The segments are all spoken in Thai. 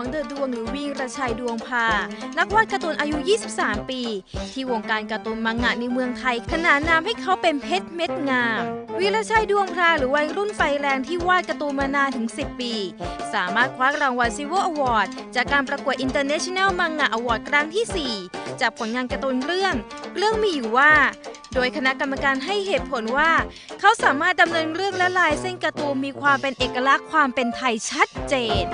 ของเดอะดวงหรือวีระชัยดวงพา นักวาดการ์ตูนอายุ 23 ปี ที่วงการการ์ตูนมังงะในเมืองไทย ขนานนามให้เขาเป็นเพชรเม็ดงาม วีรชัยดวงพาหรือวัยรุ่นไฟแรงที่วาดการ์ตูนมานานถึง 10 ปี สามารถคว้ารางวัลซิเวอร์อวอร์ดจากการประกวด International Manga Award ครั้งที่ 4 จากผลงานการ์ตูนเรื่อง เรื่องมีอยู่ว่า โดยคณะกรรมการให้เหตุผลว่า เขาสามารถดำเนินเรื่องและลายเส้นการ์ตูนมีความเป็นเอกลักษณ์ความเป็นไทยชัดเจน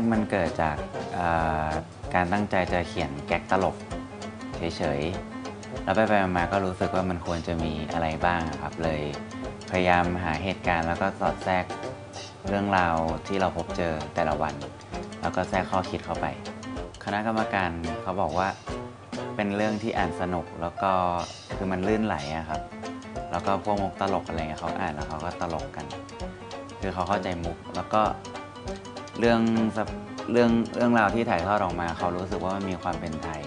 กมันเกิดจากการตั้งใจจะเขียนแก๊กตลกเฉยๆ แล้วไปไปๆมาๆก็รู้สึกว่ามันควรจะมีอะไรบ้างครับ เลยพยายามหาเหตุการณ์แล้วก็สอดแทรกเรื่องราวที่เราพบเจอแต่ละวัน แล้วก็แทรกข้อคิดเข้าไป คณะกรรมการเขาบอกว่าเป็นเรื่องที่อ่านสนุกแล้วก็คือมันลื่นไหลอะครับ แล้วก็พวกมุกตลกอะไรเงี้ยเขาอ่านแล้วเขาก็ตลกกัน คือเขาเข้าใจมุกแล้วก็ เรื่องเรื่องเรื่องราวที่ถ่ายทอดออกมา เขารู้สึกว่ามันมีความเป็นไทย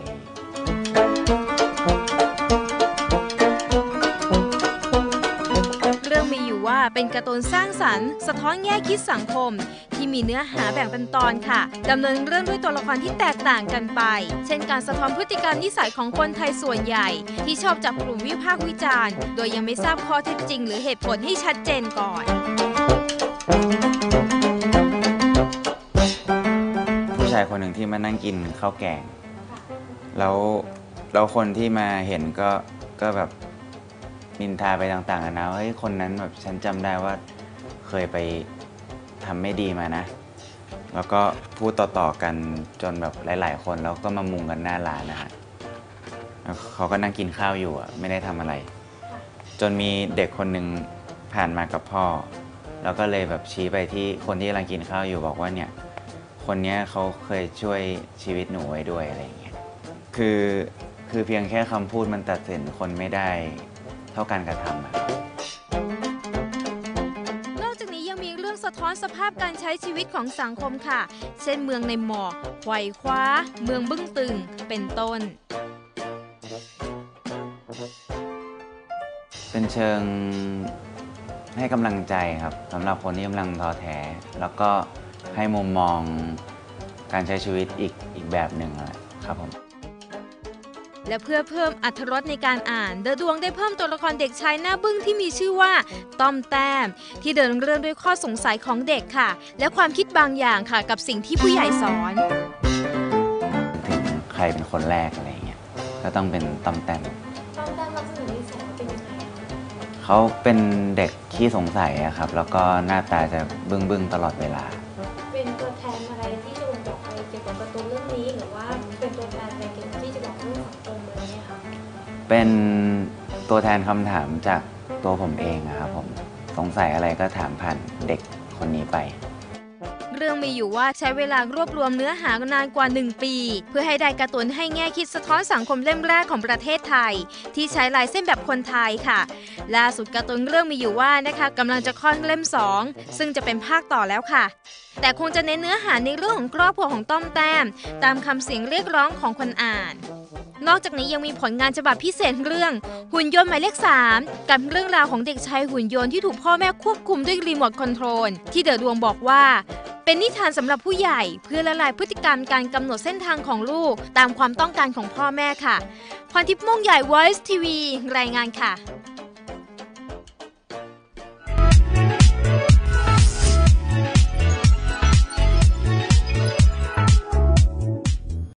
เรื่องมีอยู่ว่าเป็นการ์ตูนสร้างสรรค์ สะท้อนแง่คิดสังคม ที่มีเนื้อหาแบ่งเป็นตอนค่ะดำเนินเรื่องด้วยตัวละครที่แตกต่างกันไป เช่นการสะท้อนพฤติกรรมนิสัยของคนไทยส่วนใหญ่ ที่ชอบจับกลุ่มวิพากษ์วิจารณ์ โดยยังไม่ทราบข้อเท็จจริง หรือเหตุผลให้ชัดเจนก่อน ผู้ชายคนหนึ่งที่มานั่งกินข้าวแกง แล้วแล้วคนที่มาเห็นก็ก็แบบนินทาไปต่างๆนานะว่าเฮ้ยคนนั้นแบบฉันจำได้ว่าเคยไปทำไม่ดีมานะ แล้วก็พูดต่อๆกันจนแบบหลาย ๆ คนแล้วก็มามุงกันหน้าร้านนะฮะแล้วเขาก็นั่งกินข้าวอยู่อะไม่ได้ทำอะไร จนมีเด็กคนหนึ่งผ่านมากับพ่อ แล้วก็เลยแบบชี้ไปที่คนที่กำลังกินข้าวอยู่บอกว่าเนี่ย คนเนี้ยเขาเคยช่วยชีวิตหนูไว้ด้วยอะไรอย่างเงี้ยคือคือเพียงแค่คำพูดมันตัดสินคนไม่ได้เท่าการกระทำอะนอกจากนี้ยังมีเรื่องสะท้อนสภาพการใช้ชีวิตของสังคมค่ะ เช่นเมืองในหมอกไขว่คว้า เมืองบึ้งตึง เป็นต้น เป็นเชิงให้กำลังใจครับสำหรับคนที่กำลังท้อแท้แล้วก็ ให้มุมมองการใช้ชีวิตอีกอีกแบบหนึ่งอะครับผมและเพื่อเพิ่มอรรถรสในการอ่านเดอะดวงได้เพิ่มตัวละครเด็กชายหน้าบึ้งที่มีชื่อว่าต้อมแต้ม ที่เดินเรื่องด้วยข้อสงสัยของเด็กค่ะ และความคิดบางอย่างค่ะกับสิ่งที่ผู้ใหญ่สอน ถึงใครเป็นคนแรกอะไรอย่างเงี้ยก็ต้องเป็นตอมแต้มต้องแต้มลักษณะนิสัยเป็นยังไงอะเขาเป็นเด็กขี้สงสัยอะครับ แล้วก็หน้าตาจะบึ้งบึ้งๆตลอดเวลา ว่าเป็นตัวแทนอะไรเกี่ยวกับที่จะบอกเรื่องสังคมอะไรเนี่ยค่ะเป็นตัวแทนคำถามจากตัวผมเองอะครับผมสงสัยอะไรก็ถามผ่านเด็กคนนี้ไป เรื่องมีอยู่ว่าใช้เวลารวบรวมเนื้อหานานกว่า 1 ปี เพื่อให้ได้การ์ตูนให้แง่คิดสะท้อนสังคมเล่มแรกของประเทศไทย ที่ใช้ลายเส้นแบบคนไทยค่ะล่าสุดการ์ตูนเรื่องมีอยู่ว่านะคะกำลังจะค่อนเล่ม 2 ซึ่งจะเป็นภาคต่อแล้วค่ะ แต่คงจะเน้นเนื้อหาในเรื่องของครอบครัวของต้อมแต้ม ตามคำเสียงเรียกร้องของคนอ่านนอกจากนี้ยังมีผลงานฉบับพิเศษเรื่อง หุ่นยนต์หมายเลข 3 กับเรื่องราวของเด็กชายหุ่นยนต์ที่ถูกพ่อแม่ควบคุมด้วยรีโมทคอนโทรลที่เดอะดวงบอกว่า เป็นนิทานสำหรับผู้ใหญ่เพื่อละลายพฤติกรรมการกำหนดเส้นทางของลูก ตามความต้องการของพ่อแม่ค่ะพรทิพย์ม่วงใหญ่ Voice TV รายงานค่ะ